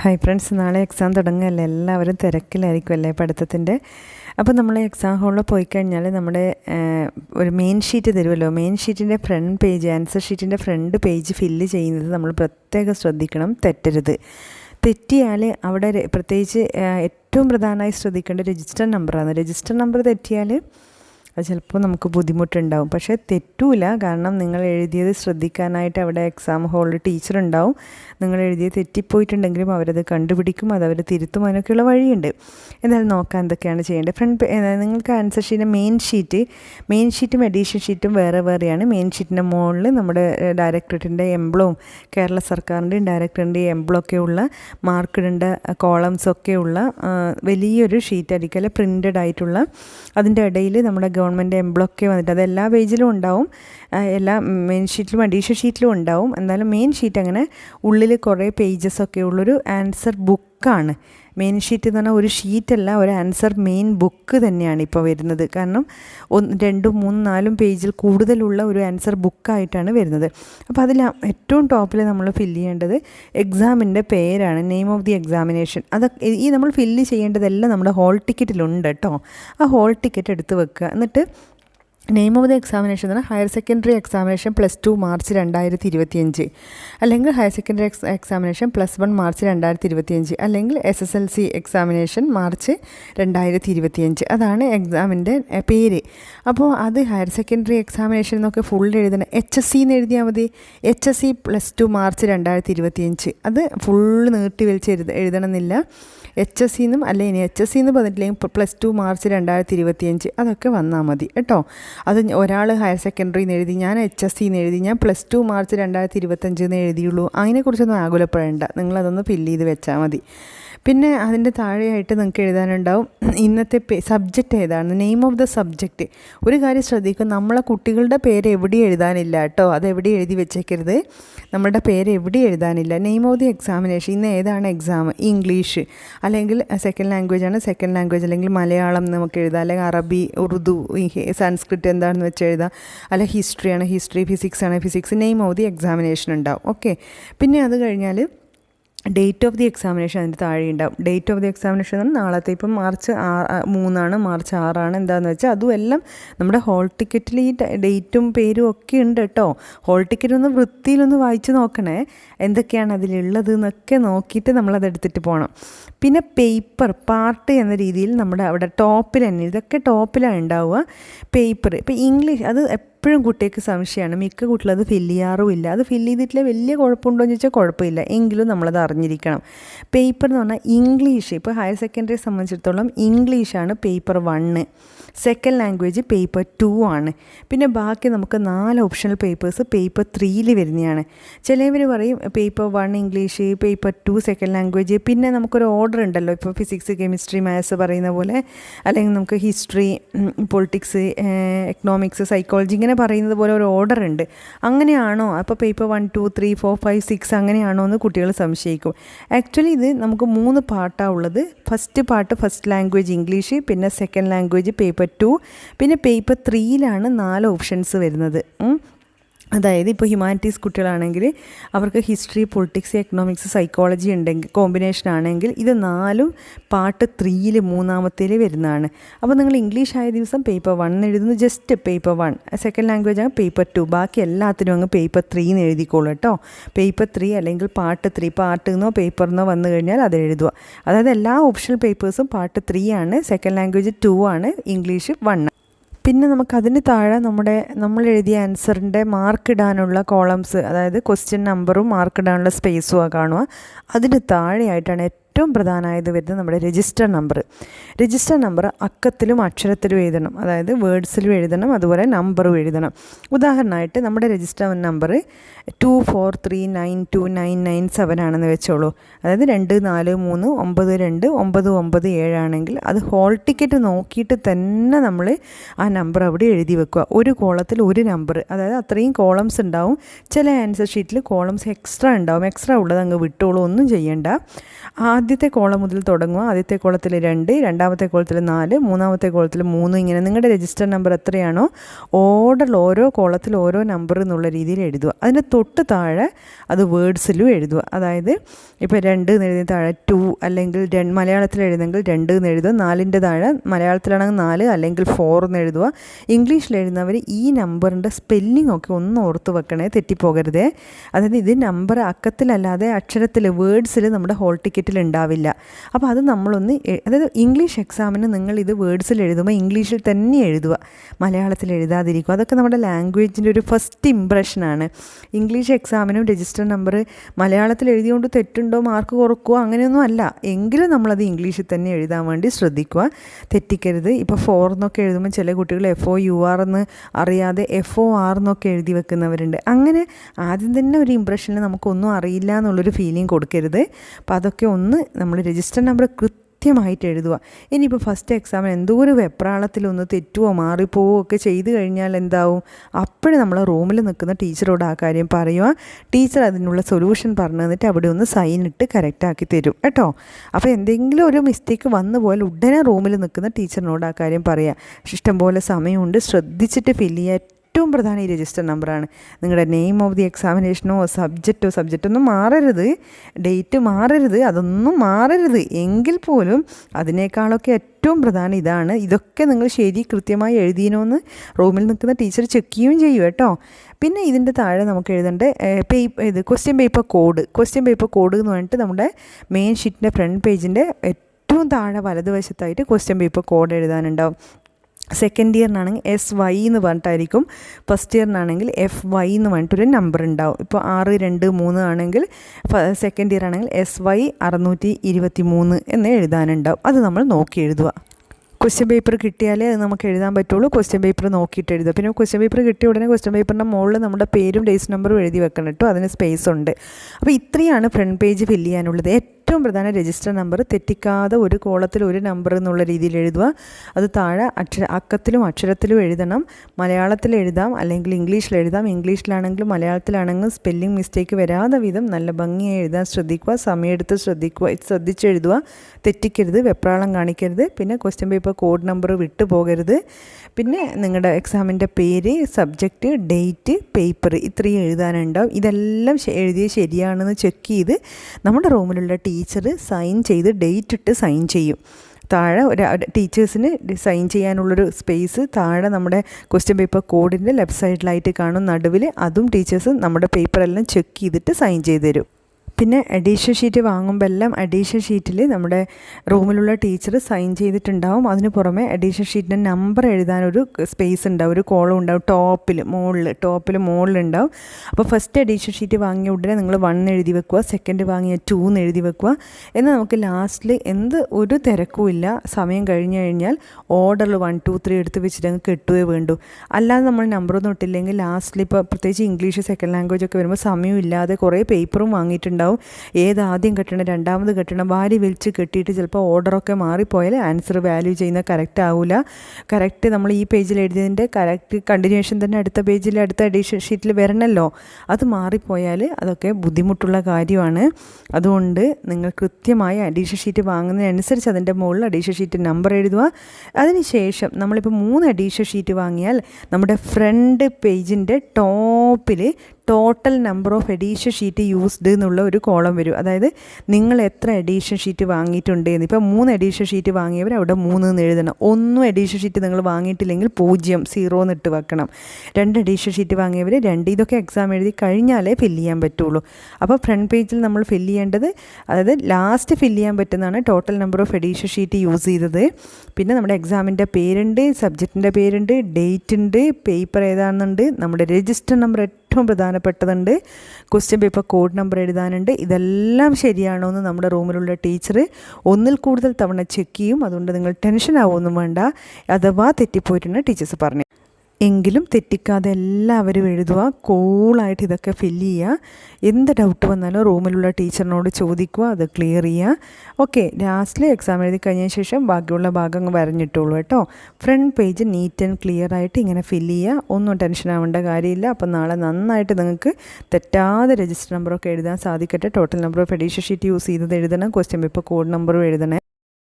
Hi friends നാളെ exam തുടങ്ങുകയല്ലേ? എല്ലാവരും തിരക്കിലായിരിക്കും അല്ലേ പഠിത്തത്തിന്റെ? അപ്പോൾ നമ്മൾ എക്സാം ഹോളിൽ പോയി കഴിഞ്ഞാൽ നമ്മുടെ ഒരു മെയിൻ ഷീറ്റ് തരുമല്ലോ. മെയിൻ ഷീറ്റിന്റെ ഫ്രണ്ട് പേജ് ആൻസർ ഷീറ്റിന്റെ ഫ്രണ്ട് പേജ് ഫില്ല് ചെയ്യുന്നത് നമ്മൾ പ്രത്യേകം ശ്രദ്ധിക്കണം. തെറ്റരുത്. തെറ്റിയാൽ അവിടെ പ്രത്യേകിച്ച് ഏറ്റവും പ്രധാനമായി ശ്രദ്ധിക്കേണ്ട രജിസ്റ്റർ നമ്പറാണ് രജിസ്റ്റർ നമ്പർ തെറ്റിയാൽ അത് ചിലപ്പോൾ നമുക്ക് ബുദ്ധിമുട്ടുണ്ടാവും. പക്ഷേ തെറ്റൂല. കാരണം നിങ്ങൾ എഴുതിയത് ശ്രദ്ധിക്കാനായിട്ട് അവിടെ എക്സാം ഹോളിൽ ടീച്ചർ ഉണ്ടാവും. നിങ്ങൾ എഴുതിയത് തെറ്റിപ്പോയിട്ടുണ്ടെങ്കിലും അവരത് കണ്ടുപിടിക്കും. അത് അവർ തിരുത്തും. അതിനൊക്കെയുള്ള വഴിയുണ്ട്. എന്തായാലും നോക്കാൻ എന്തൊക്കെയാണ് ചെയ്യേണ്ടത്. ഫ്രണ്ട് നിങ്ങൾക്ക് ആൻസർ ഷീറ്റിന്റെ മെയിൻ ഷീറ്റ് മെയിൻ ഷീറ്റും അഡീഷൻ ഷീറ്റും വേറെ വേറെയാണ്. മെയിൻ ഷീറ്റിന്റെ മുകളിൽ നമ്മുടെ ഡയറക്ടറേറ്റിന്റെ എംബ്ലവും കേരള സർക്കാരിന്റെയും ഡയറക്ടറിന്റെയും എംബ്ലൊക്കെ ഉള്ള മാർക്കിടേണ്ട കോളംസ് ഒക്കെ ഉള്ള വലിയൊരു ഷീറ്റ് ആയിരിക്കും. അല്ലെ പ്രിന്റഡ് ആയിട്ടുള്ള. അതിന്റെ ഇടയിൽ നമ്മുടെ ഗവൺമെന്റ് എംബ്ലമൊക്കെ വന്നിട്ട് അത് എല്ലാ പേജിലും ഉണ്ടാവും. എല്ലാ മെയിൻ ഷീറ്റിലും അഡീഷണൽ ഷീറ്റിലും ഉണ്ടാവും. എന്നാലും മെയിൻ ഷീറ്റ് അങ്ങനെ ഉള്ളിൽ കുറേ പേജസ് ഒക്കെ ഉള്ളൊരു ആൻസർ ബുക്കാണ് മെയിൻ ഷീറ്റ് എന്ന് പറഞ്ഞാൽ ഒരു ഷീറ്റല്ല ഒരു ആൻസർ മെയിൻ ബുക്ക് തന്നെയാണ് ഇപ്പോൾ വരുന്നത്. കാരണം ഒന്ന് രണ്ടും മൂന്നും നാലും പേജിൽ കൂടുതലുള്ള ഒരു ആൻസർ ബുക്കായിട്ടാണ് വരുന്നത്. അപ്പോൾ അതിൽ ഏറ്റവും ടോപ്പിൽ നമ്മൾ ഫില്ല് ചെയ്യേണ്ടത് എക്സാമിന്റെ പേരാണ് നെയിം ഓഫ് ദി എക്സാമിനേഷൻ അത് ഈ നമ്മൾ ഫില്ല് ചെയ്യേണ്ടതെല്ലാം നമ്മുടെ ഹോൾ ടിക്കറ്റിലുണ്ട് കേട്ടോ ആ ഹോൾ ടിക്കറ്റ് എടുത്ത് വെക്കുക. എന്നിട്ട് നെയിം ഓഫ് ദി എക്സാമിനേഷൻ എന്ന് പറഞ്ഞാൽ higher secondary examination plus two March രണ്ടായിരത്തി ഇരുപത്തിയഞ്ച് അല്ലെങ്കിൽ higher secondary ex examination plus one March രണ്ടായിരത്തി ഇരുപത്തിയഞ്ച് അല്ലെങ്കിൽ S S L C examination March രണ്ടായിരത്തി ഇരുപത്തിയഞ്ച് അതാണ് എക്സാമിന്റെ പേര്. അപ്പോൾ അത് ഹയർ സെക്കൻഡറി എക്സാമിനേഷൻ എന്നൊക്കെ ഫുൾ എഴുതണം എച്ച് എസ് സി എന്ന് എഴുതിയാൽ മതി. H S C plus two March രണ്ടായിരത്തി ഇരുപത്തിയഞ്ച് അത് ഫുള്ള് നീട്ടി വലിച്ച് എഴുത എഴുതണമെന്നില്ല. എച്ച് എസ് സിന്നും അല്ല ഇനി എച്ച് എസ് സിന്ന് പറഞ്ഞിട്ടില്ലെങ്കിൽ പ്ലസ് ടു മാർച്ച് രണ്ടായിരത്തി ഇരുപത്തിയഞ്ച് അതൊക്കെ വന്നാൽ മതി കേട്ടോ. അത് ഒരാൾ ഹയർ സെക്കൻഡറിന്ന് എഴുതി ഞാൻ എച്ച് എസ് സിന്ന് എഴുതി ഞാൻ പ്ലസ് ടു മാർച്ച് രണ്ടായിരത്തി ഇരുപത്തഞ്ച് എന്ന് എഴുതിയുള്ളൂ. അതിനെക്കുറിച്ചൊന്നും ആകുലപ്പെടേണ്ട. നിങ്ങളതൊന്ന് ഫില്ല് ചെയ്ത് വെച്ചാൽ മതി. പിന്നെ അതിന്റെ താഴെയായിട്ട് നിങ്ങൾക്ക് എഴുതാനുണ്ടാവും ഇന്നത്തെ പേ സബ്ജക്റ്റ് ഏതാണ്? നെയിം ഓഫ് ദ സബ്ജക്റ്റ് ഒരു കാര്യം ശ്രദ്ധിക്കും നമ്മളെ കുട്ടികളുടെ പേര് എവിടെ എഴുതാനില്ല കേട്ടോ. അത് എവിടെ എഴുതി വെച്ചേക്കരുത്. നമ്മുടെ പേര് എവിടെ എഴുതാനില്ല. നെയിം ഓഫ് ദി എക്സാമിനേഷൻ ഇന്ന് ഏതാണ് എക്സാം ഇംഗ്ലീഷ് അല്ലെങ്കിൽ സെക്കൻഡ് ലാംഗ്വേജ് ആണ് സെക്കൻഡ് ലാംഗ്വേജ് അല്ലെങ്കിൽ മലയാളം നമുക്ക് എഴുതാം. അല്ലെങ്കിൽ അറബി ഉറുദു സംസ്കൃത് എന്താണെന്ന് വെച്ച് എഴുതാം. അല്ല ഹിസ്റ്ററി ആണ് ഹിസ്റ്ററി ഫിസിക്സ് ആണ് physics name of the examination ഉണ്ടാവും. ഓക്കെ പിന്നെ അത് കഴിഞ്ഞാൽ ഡേറ്റ് ഓഫ് ദി എക്സാമിനേഷൻ അതിന്റെ താഴെ ഉണ്ടാവും. ഡേറ്റ് ഓഫ് ദി എക്സാമിനേഷൻ നാളത്തെ ഇപ്പം മാർച്ച് ആറ് മൂന്നാണ് മാർച്ച് ആറാണ് എന്താണെന്ന് വെച്ചാൽ അതും എല്ലാം നമ്മുടെ ഹോൾ ടിക്കറ്റിൽ ഈ ഡേറ്റും പേരും ഒക്കെ ഉണ്ട് കേട്ടോ ഹോൾ ടിക്കറ്റ് ഒന്ന് വൃത്തിയിലൊന്ന് വായിച്ച് നോക്കണേ. എന്തൊക്കെയാണ് അതിലുള്ളത് എന്നൊക്കെ നോക്കിയിട്ട് നമ്മളത് എടുത്തിട്ട് പോകണം പിന്നെ പേപ്പർ പാർട്ട് എന്ന രീതിയിൽ നമ്മുടെ അവിടെ ടോപ്പിൽ തന്നെ ഇതൊക്കെ ടോപ്പിലാണ് ഉണ്ടാവുക. പേപ്പർ ഇപ്പോൾ ഇംഗ്ലീഷ് അത് എപ്പോഴും കുട്ടികൾക്ക് സംശയമാണ്. മിക്ക കുട്ടികൾ അത് ഫില്ല് ചെയ്യാറും ഇല്ല അത് ഫില്ല് ചെയ്തിട്ടില്ല വലിയ കുഴപ്പമുണ്ടോ എന്ന് ചോദിച്ചാൽ കുഴപ്പമില്ല. എങ്കിലും നമ്മളത് അറിഞ്ഞിരിക്കണം. പേപ്പർ എന്ന് പറഞ്ഞാൽ ഇംഗ്ലീഷ് ഇപ്പോൾ ഹയർ സെക്കൻഡറിയെ സംബന്ധിച്ചിടത്തോളം ഇംഗ്ലീഷാണ് paper one second language paper two ആണ്. പിന്നെ ബാക്കി നമുക്ക് നാല് ഓപ്ഷണൽ പേപ്പേഴ്സ് പേപ്പർ ത്രീയിൽ വരുന്നതാണ്. ചിലവർ പറയും paper one English paper two second language പിന്നെ നമുക്കൊരു ഓർഡർ ഉണ്ടല്ലോ. ഇപ്പോൾ ഫിസിക്സ് കെമിസ്ട്രി മാത്സ് പറയുന്ന പോലെ. അല്ലെങ്കിൽ നമുക്ക് ഹിസ്റ്ററി പൊളിറ്റിക്സ് എക്കണോമിക്സ് സൈക്കോളജി പറയുന്നത് പോലെ ഒരു ഓർഡർ ഉണ്ട്. അങ്ങനെയാണോ? അപ്പോൾ paper one two three four five six അങ്ങനെയാണോ എന്ന് കുട്ടികൾ സംശയിക്കും. ആക്ച്വലി ഇത് നമുക്ക് മൂന്ന് പാട്ടാണ് ഉള്ളത്. First part first language English പിന്നെ സെക്കൻഡ് ലാംഗ്വേജ് പേപ്പർ ടു പിന്നെ പേപ്പർ ത്രീയിലാണ് നാല് ഓപ്ഷൻസ് വരുന്നത്. അതായത് ഇപ്പോൾ ഹ്യൂമാനിറ്റീസ് കുട്ടികളാണെങ്കിൽ അവർക്ക് ഹിസ്റ്ററി പൊളിറ്റിക്സ് എക്കണോമിക്സ് സൈക്കോളജി ഉണ്ടെങ്കിൽ കോമ്പിനേഷൻ ആണെങ്കിൽ ഇത് നാലും പാർട്ട് ത്രീയിൽ മൂന്നാമത്തേൽ വരുന്നതാണ്. അപ്പോൾ നിങ്ങൾ ഇംഗ്ലീഷ് ആയ ദിവസം പേപ്പർ വൺ എഴുതുന്നു just paper one second language ആണ് പേപ്പർ ടു ബാക്കി എല്ലാത്തിനും അങ്ങ് പേപ്പർ ത്രീ എന്ന് എഴുതിക്കോളൂ കേട്ടോ. പേപ്പർ ത്രീ അല്ലെങ്കിൽ പാർട്ട് ത്രീ പാർട്ട് എന്നോ പേപ്പറിനോ വന്നു കഴിഞ്ഞാൽ അത് എഴുതുക. അതായത് എല്ലാ ഓപ്ഷണൽ പേപ്പേഴ്സും പാർട്ട് ത്രീ ആണ് സെക്കൻഡ് ലാംഗ്വേജ് ടു ആണ് ഇംഗ്ലീഷ് വൺ പിന്നെ നമുക്ക് അതിന് താഴെ നമ്മുടെ നമ്മൾ എഴുതിയ ആൻസറിന്റെ മാർക്ക് ഇടാനുള്ള കോളംസ് അതായത് ക്വസ്റ്റ്യൻ നമ്പറും മാർക്ക് ഇടാനുള്ള സ്പേസും കാണുക. അതിന് താഴെയായിട്ടാണ് ഏറ്റവും പ്രധാനമായത് വരുന്നത് നമ്മുടെ രജിസ്റ്റർ നമ്പർ രജിസ്റ്റർ നമ്പർ അക്കത്തിലും അക്ഷരത്തിലും എഴുതണം. അതായത് വേർഡ്സിലും എഴുതണം അതുപോലെ നമ്പറും എഴുതണം. ഉദാഹരണമായിട്ട് നമ്മുടെ register number two four three nine two nine nine seven ആണെന്ന് വെച്ചോളൂ. അതായത് രണ്ട് നാല് മൂന്ന് ഒമ്പത് രണ്ട് ഒമ്പത് ഒമ്പത് ഏഴാണെങ്കിൽ അത് ഹോൾ ടിക്കറ്റ് നോക്കിയിട്ട് തന്നെ നമ്മൾ ആ നമ്പർ അവിടെ എഴുതി വെക്കുക. ഒരു കോളത്തിൽ ഒരു നമ്പർ അതായത് അത്രയും കോളംസ് ഉണ്ടാവും. ചില ആൻസർ ഷീറ്റിൽ കോളംസ് എക്സ്ട്രാ ഉണ്ടാവും. എക്സ്ട്രാ ഉള്ളത് അങ്ങ് വിട്ടോളൂ. ഒന്നും ചെയ്യണ്ട. ആദ്യം ആദ്യത്തെ കോളം മുതൽ തുടങ്ങുക. ആദ്യത്തെ കോളത്തിൽ രണ്ട് രണ്ടാമത്തെ കോളത്തിൽ നാല് മൂന്നാമത്തെ കോളത്തിൽ മൂന്ന് ഇങ്ങനെ നിങ്ങളുടെ രജിസ്റ്റർ നമ്പർ എത്രയാണോ ഓർഡറിൽ ഓരോ കോളത്തിൽ ഓരോ നമ്പർ എന്നുള്ള രീതിയിൽ എഴുതുക. അതിന്റെ തൊട്ട് താഴെ അത് വേർഡ്സിലും എഴുതുക. അതായത് ഇപ്പോൾ രണ്ട് എന്ന് എഴുതിയ താഴെ ടു അല്ലെങ്കിൽ രണ്ട് മലയാളത്തിൽ എഴുതുന്നെങ്കിൽ രണ്ട് എന്ന് എഴുതുക. നാലിന്റെ താഴെ മലയാളത്തിലാണെങ്കിൽ നാല് അല്ലെങ്കിൽ ഫോർ എന്ന് എഴുതുക. ഇംഗ്ലീഷിൽ എഴുതുന്നവർ ഈ നമ്പറിന്റെ സ്പെല്ലിംഗ് ഒക്കെ ഒന്ന് ഓർത്ത് വെക്കണേ തെറ്റിപ്പോകരുതേ. അതായത് ഇത് നമ്പർ അക്കത്തിലല്ലാതെ അക്ഷരത്തിൽ വേർഡ്സിൽ നമ്മുടെ ഹോൾ ടിക്കറ്റിൽ ഉണ്ടാവില്ല. അപ്പോൾ അത് നമ്മളൊന്ന് അതായത് ഇംഗ്ലീഷ് എക്സാമിന് നിങ്ങൾ ഇത് വേർഡ്സിൽ എഴുതുമ്പോൾ ഇംഗ്ലീഷിൽ തന്നെ എഴുതുക. മലയാളത്തിൽ എഴുതാതിരിക്കുക. അതൊക്കെ നമ്മുടെ ലാംഗ്വേജിന്റെ ഒരു ഫസ്റ്റ് ഇമ്പ്രഷനാണ് ഇംഗ്ലീഷ് എക്സാമിനും രജിസ്റ്റർ നമ്പർ മലയാളത്തിൽ എഴുതിയോണ്ട് തെറ്റുണ്ടോ മാർക്ക് കുറക്കുക അങ്ങനെയൊന്നും അല്ല. എങ്കിലും നമ്മളത് ഇംഗ്ലീഷിൽ തന്നെ എഴുതാൻ വേണ്ടി ശ്രദ്ധിക്കുക. തെറ്റിക്കരുത്. ഇപ്പോൾ ഫോർ എന്നൊക്കെ എഴുതുമ്പോൾ ചില കുട്ടികൾ എഫ് ഒ യു ആർ എന്ന് അറിയാതെ എഫ് ഒ ആർ എന്നൊക്കെ എഴുതി വെക്കുന്നവരുണ്ട്. അങ്ങനെ ആദ്യം തന്നെ ഒരു ഇമ്പ്രഷനിൽ നമുക്കൊന്നും അറിയില്ല എന്നുള്ളൊരു ഫീലിംഗ് കൊടുക്കരുത്. അപ്പോൾ അതൊക്കെ ഒന്ന് നമ്മൾ രജിസ്റ്റർ നമ്പർ കൃത്യമായിട്ട് എഴുതുക. ഇനിയിപ്പോൾ ഫസ്റ്റ് എക്സാമിന് എന്തോ ഒരു വെപ്രാളത്തിലൊന്ന് തെറ്റുവോ മാറിപ്പോവോ ഒക്കെ ചെയ്ത് കഴിഞ്ഞാൽ എന്താവും? അപ്പോഴും നമ്മൾ റൂമിൽ നിൽക്കുന്ന ടീച്ചറോട് ആ കാര്യം പറയുക. ടീച്ചർ അതിനുള്ള സൊല്യൂഷൻ പറഞ്ഞു തന്നിട്ട് അവിടെ ഒന്ന് സൈൻ ഇട്ട് കറക്റ്റാക്കി തരും. കേട്ടോ? അപ്പോൾ എന്തെങ്കിലും ഒരു മിസ്റ്റേക്ക് വന്നു പോയാൽ ഉടനെ റൂമിൽ നിൽക്കുന്ന ടീച്ചറിനോട് ആ കാര്യം പറയുക. ഇഷ്ടംപോലെ സമയമുണ്ട്. ശ്രദ്ധിച്ചിട്ട് ഫില്ല് ചെയ്യുക ഏറ്റവും പ്രധാന ഈ രജിസ്റ്റർ നമ്പറാണ്. നിങ്ങളുടെ നെയിം ഓഫ് ദി എക്സാമിനേഷനോ സബ്ജക്റ്റോ ഒന്നും മാറരുത്. ഡേറ്റ് മാറരുത്. അതൊന്നും മാറരുത്. എങ്കിൽ പോലും അതിനേക്കാളൊക്കെ ഏറ്റവും പ്രധാനം ഇതാണ്. ഇതൊക്കെ നിങ്ങൾ ശരി കൃത്യമായി എഴുതിയെന്നോന്ന് റൂമിൽ നിൽക്കുന്ന ടീച്ചർ ചെക്ക് ചെയ്യുകയും ചെയ്യും കേട്ടോ. പിന്നെ ഇതിന്റെ താഴെ നമുക്ക് എഴുതേണ്ട പേപ്പർ ഇത് question paper code question paper code എന്ന് പറഞ്ഞിട്ട് നമ്മുടെ മെയിൻ ഷീറ്റിന്റെ ഫ്രണ്ട് പേജിന്റെ ഏറ്റവും താഴെ വലതുവശത്തായിട്ട് ക്വസ്റ്റ്യൻ പേപ്പർ കോഡ് എഴുതാനുണ്ടാവും. സെക്കൻഡ് ഇയറിനാണെങ്കിൽ എസ് വൈ എന്ന് പറഞ്ഞിട്ടായിരിക്കും. ഫസ്റ്റ് ഇയറിനാണെങ്കിൽ എഫ് വൈ എന്ന് പറഞ്ഞിട്ടൊരു നമ്പർ ഉണ്ടാവും. ഇപ്പോൾ ആറ് രണ്ട് മൂന്ന് ആണെങ്കിൽ സെക്കൻഡ് ഇയർ ആണെങ്കിൽ എസ് വൈ അറുന്നൂറ്റി ഇരുപത്തി മൂന്ന് എന്ന് എഴുതാനുണ്ടാവും. അത് നമ്മൾ നോക്കി എഴുതുക. ക്വസ്റ്റ്യൻ പേപ്പർ കിട്ടിയാലേ അത് നമുക്ക് എഴുതാൻ പറ്റുള്ളൂ. ക്വസ്റ്റ്യൻ പേപ്പർ നോക്കിയിട്ട് എഴുതുക. പിന്നെ ക്വസ്റ്റ്യൻ പേപ്പർ കിട്ടിയ ഉടനെ ക്വസ്റ്റ്യൻ പേപ്പറിന്റെ മുകളിൽ നമ്മുടെ പേരും ഡേറ്റ് നമ്പറും എഴുതി വെക്കണം കേട്ടോ. അതിന് സ്പേസ് ഉണ്ട്. അപ്പോൾ ഇത്രയാണ് ഫ്രണ്ട് പേജ് ഫില്ല് ചെയ്യാനുള്ളത്. ഏറ്റവും പ്രധാന രജിസ്റ്റർ നമ്പർ തെറ്റിക്കാതെ ഒരു കോളത്തിൽ ഒരു നമ്പർ എന്നുള്ള രീതിയിൽ എഴുതുക. അത് താഴെ അക്ഷര അക്കത്തിലും അക്ഷരത്തിലും എഴുതണം. മലയാളത്തിൽ എഴുതാം അല്ലെങ്കിൽ ഇംഗ്ലീഷിൽ എഴുതാം. ഇംഗ്ലീഷിലാണെങ്കിലും മലയാളത്തിലാണെങ്കിലും സ്പെല്ലിംഗ് മിസ്റ്റേക്ക് വരാതെ വിധം നല്ല ഭംഗിയായി എഴുതാൻ ശ്രദ്ധിക്കുക. സമയമെടുത്ത് ശ്രദ്ധിക്കുക. ശ്രദ്ധിച്ചെഴുതുക. തെറ്റിക്കരുത്. വെപ്രാളം കാണിക്കരുത്. പിന്നെ ക്വസ്റ്റ്യൻ പേപ്പർ കോഡ് നമ്പർ വിട്ടു പോകരുത്. പിന്നെ നിങ്ങളുടെ എക്സാമിന്റെ പേര് സബ്ജക്റ്റ് ഡേറ്റ് പേപ്പർ ഇത്രയും എഴുതാനുണ്ടാവും. ഇതെല്ലാം എഴുതിയ ശരിയാണെന്ന് ചെക്ക് ചെയ്ത് നമ്മുടെ റൂമിലുള്ള ടീച്ചർ സൈൻ ചെയ്ത് ഡേറ്റ് ഇട്ട് സൈൻ ചെയ്യും. താഴെ ഒരു ടീച്ചേഴ്സിന് സൈൻ ചെയ്യാനുള്ളൊരു സ്പേസ് താഴെ നമ്മുടെ ക്വസ്റ്റ്യൻ പേപ്പർ കോഡിന്റെ ലെഫ്റ്റ് സൈഡിലായിട്ട് കാണും. നടുവിൽ അതും ടീച്ചേഴ്സ് നമ്മുടെ പേപ്പറെല്ലാം ചെക്ക് ചെയ്തിട്ട് സൈൻ ചെയ്ത് തരും. പിന്നെ അഡീഷൻ ഷീറ്റ് വാങ്ങുമ്പോൾ എല്ലാം അഡീഷൻ ഷീറ്റിൽ നമ്മുടെ റൂമിലുള്ള ടീച്ചർ സൈൻ ചെയ്തിട്ടുണ്ടാവും. അതിന് പുറമെ അഡീഷൻ ഷീറ്റിന്റെ നമ്പർ എഴുതാനൊരു സ്പേസ് ഉണ്ടാവും. ഒരു കോളം ഉണ്ടാവും. ടോപ്പിൽ മുകളിൽ ടോപ്പിൽ മുകളിലുണ്ടാവും അപ്പോൾ ഫസ്റ്റ് അഡീഷൻ ഷീറ്റ് വാങ്ങിയ ഉടനെ നിങ്ങൾ വൺ എഴുതി വെക്കുക. സെക്കൻഡ് വാങ്ങിയ ടൂ എന്ന് എഴുതി വെക്കുക. എന്നാൽ നമുക്ക് ലാസ്റ്റിൽ എന്ത് ഒരു തിരക്കുമില്ല സമയം കഴിഞ്ഞു കഴിഞ്ഞാൽ ഓർഡറിൽ വൺ ടു ത്രീ എടുത്ത് വെച്ചിട്ട് അങ്ങ് കിട്ടുകയേ വേണ്ടു. അല്ലാതെ നമ്മൾ നമ്പറൊന്നും ഇട്ടില്ലെങ്കിൽ ലാസ്റ്റിൽ ഇപ്പോൾ പ്രത്യേകിച്ച് ഇംഗ്ലീഷ് സെക്കൻഡ് ലാംഗ്വേജ് ഒക്കെ വരുമ്പോൾ സമയമില്ലാതെ കുറേ പേപ്പറും വാങ്ങിയിട്ടുണ്ടാവും. ഏത് ആദ്യം കെട്ടണം രണ്ടാമത് കെട്ടണം വാരി വലിച്ച് കെട്ടിയിട്ട് ചിലപ്പോൾ ഓർഡറൊക്കെ മാറിപ്പോയാൽ ആൻസർ വാല്യൂ ചെയ്യുന്ന കറക്റ്റ് ആവില്ല കറക്റ്റ് നമ്മൾ ഈ പേജിൽ എഴുതിയതിന്റെ കറക്റ്റ് കണ്ടിന്യൂഷൻ തന്നെ അടുത്ത പേജിൽ അടുത്ത എഡീഷൻ ഷീറ്റിൽ വരണമല്ലോ അത് മാറിപ്പോയാൽ അതൊക്കെ ബുദ്ധിമുട്ടുള്ള കാര്യമാണ്. അതുകൊണ്ട് നിങ്ങൾ കൃത്യമായി അഡീഷൻ ഷീറ്റ് വാങ്ങുന്നതിനനുസരിച്ച് അതിന്റെ മുകളിൽ അഡീഷൻ ഷീറ്റ് നമ്പർ എഴുതുക. അതിനുശേഷം നമ്മളിപ്പോൾ മൂന്ന് അഡീഷൻ ഷീറ്റ് വാങ്ങിയാൽ നമ്മുടെ ഫ്രണ്ട് പേജിന്റെ ടോപ്പിൽ total number of addition sheet used എന്നുള്ള ഒരു കോളം വരും. അതായത് നിങ്ങൾ എത്ര എഡീഷൻ ഷീറ്റ് വാങ്ങിയിട്ടുണ്ട് എന്ന്. ഇപ്പോൾ മൂന്ന് എഡീഷൻ ഷീറ്റ് വാങ്ങിയവർ അവിടെ മൂന്ന് എന്ന് എഴുതണം. ഒന്നും എഡീഷൻ ഷീറ്റ് നിങ്ങൾ വാങ്ങിയിട്ടില്ലെങ്കിൽ പൂജ്യം സീറോ എന്നിട്ട് വെക്കണം. രണ്ട് എഡീഷൻ ഷീറ്റ് വാങ്ങിയവർ രണ്ട്. ഇതൊക്കെ എക്സാം എഴുതി കഴിഞ്ഞാലേ ഫില്ല് ചെയ്യാൻ പറ്റുള്ളൂ. അപ്പോൾ ഫ്രണ്ട് പേജിൽ നമ്മൾ ഫില്ല് ചെയ്യേണ്ടത് അതായത് ലാസ്റ്റ് ഫില്ല് ചെയ്യാൻ പറ്റുന്നതാണ് total number of addition sheet use ചെയ്തത്. പിന്നെ നമ്മുടെ എക്സാമിന്റെ പേരുണ്ട് സബ്ജക്റ്റിന്റെ പേരുണ്ട് ഡേറ്റ് ഉണ്ട് പേപ്പർ ഏതാണെന്നുണ്ട് നമ്മുടെ രജിസ്റ്റർ നമ്പർ ഏറ്റവും പ്രധാനപ്പെട്ടതുണ്ട്. ക്വസ്റ്റ്യൻ പേപ്പർ കോഡ് നമ്പർ എഴുതാനുണ്ട്. ഇതെല്ലാം ശരിയാണോ എന്ന് നമ്മുടെ റൂമിലുള്ള ടീച്ചർ ഒന്നിൽ കൂടുതൽ തവണ ചെക്ക് ചെയ്യും. അതുകൊണ്ട് നിങ്ങൾ ടെൻഷൻ ആവുമൊന്നും വേണ്ട. അഥവാ തെറ്റിപ്പോയിട്ടുണ്ട് ടീച്ചേഴ്സ് പറഞ്ഞു. എങ്കിലും തെറ്റിക്കാതെ എല്ലാവരും എഴുതുക കൂളായിട്ട് ഇതൊക്കെ ഫില്ല് ചെയ്യുക. എന്ത് ഡൗട്ട് വന്നാലും റൂമിലുള്ള ടീച്ചറിനോട് ചോദിക്കുക അത് ക്ലിയർ ചെയ്യുക. ഓക്കെ ലാസ്റ്റിൽ എക്സാം എഴുതി കഴിഞ്ഞതിന് ശേഷം ബാക്കിയുള്ള ഭാഗം വരഞ്ഞിട്ടുള്ളൂ കേട്ടോ. Front page neat and clear ആയിട്ട് ഇങ്ങനെ ഫില്ല് ചെയ്യുക. ഒന്നും ടെൻഷൻ ആവേണ്ട കാര്യമില്ല. അപ്പോൾ നാളെ നന്നായിട്ട് നിങ്ങൾക്ക് തെറ്റാതെ രജിസ്റ്റർ നമ്പറൊക്കെ എഴുതാൻ സാധിക്കട്ടെ. Total number of addition sheet use ചെയ്തത് എഴുതണം. ക്വസ്റ്റ്യൻ പേപ്പർ കോഡ് നമ്പറും എഴുതണേ.